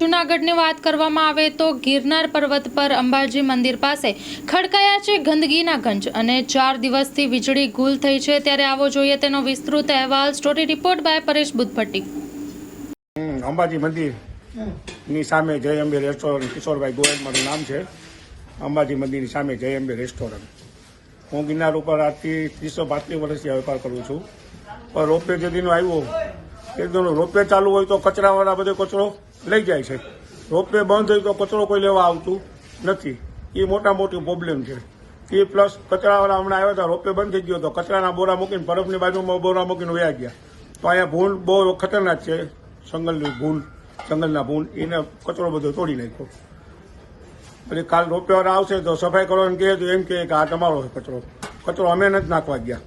જૂનાગઢની વાત કરવામાં આવે તો ગિરનાર પર્વત પર અંબાજી મંદિર પાસે ખડકાયા છે ગંદકીના ગંજ અને ચાર દિવસથી વીજળી ગુલ થઈ છે. ત્યારે આવો જોઈએ તેનો વિસ્તૃત અહેવાલ. Story report by Paresh Buddhbhatti. Ambaji મંદિરની સામે જય અંબે રેસ્ટોરન્ટ કિશોરભાઈ ગોયલ મારું નામ છે. અંબાજી મંદિરની સામે જય અંબે રેસ્ટોરન્ટ હું ગિરનાર ઉપર આજથી ત્રીસો પાંત્રીસ વર્ષથી વેપાર કરું છું. પણ રોપવે જે દીનો આવ્યો એ દીનો રોપવે ચાલુ હોય તો કચરાવાળા બધો કચરો લઈ જાય છે. રોપવે બંધ હોય તો કચરો કોઈ લેવા આવતું નથી. એ મોટા મોટી પ્રોબ્લેમ છે. એ પ્લસ કચરાવાળા હમણાં આવ્યા હતા, રોપવે બંધ થઈ ગયો તો કચરાના બોરા મૂકીને બરફની બાજુમાં બોરા મૂકીને વયા ગયા. તો અહીંયા ભૂલ બહુ ખતરનાક છે, જંગલની ભૂલ, જંગલના ભૂલ. એને કચરો બધો તોડી નાખ્યો. પછી કાલ રોપેવાળા આવશે તો સફાઈ કરવાનું કહે તો એમ કહે કે આ તમારો કચરો. કચરો અમે નથી નાખવા ગયા.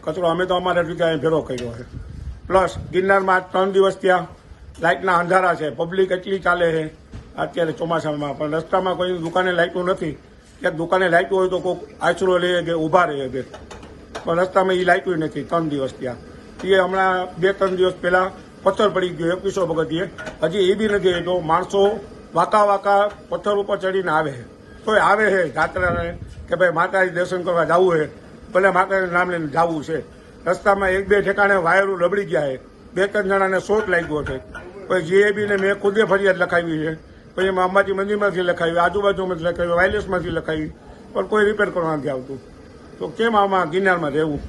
કચરો અમે તો અમારે અહીંયા ભેરો કર્યો છે. પ્લસ ગિરનારમાં ત્રણ દિવસ ત્યાં લાઇટના અંધારા છે. પબ્લિક એટલી ચાલે છે અત્યારે ચોમાસામાં. પણ રસ્તામાં કોઈ દુકાને લાઇટો નથી. ક્યાંક દુકાને લાઇટો હોય તો કોઈક આશરો લે કે ઊભા રહે કે પણ રસ્તામાં એ લાઇટો નથી. ત્રણ દિવસ ત્યાં. એ હમણાં બે, ત્રણ દિવસ પહેલા પથ્થર પડી ગયો એકવીસો પગથિયે હજી એ બી નથી તો માણસો વાંકા વાંકા પથ્થર ઉપર ચડીને આવે છે. તોય આવે છે જાત્રાને કે ભાઈ માતાજી દર્શન કરવા જવું છે. ભલે માતાજીનું નામ લઈને જવું છે. રસ્તામાં એક બે ઠેકાણે વાયરો રબડી ગયા છે. બે ત્રણ જણાને શોટ લાગ્યો છે. પછી જીએબીને મેં ખુદે ફરિયાદ લખાવી છે. પછી એમાં અંબાજી મંદિરમાંથી લખાવી, આજુબાજુમાંથી લખાવી વાયરલેસમાંથી લખાવી. પણ કોઈ રિપેર કરવા નથી આવતું. તો કેમ આમાં ગિરનારમાં રહેવું?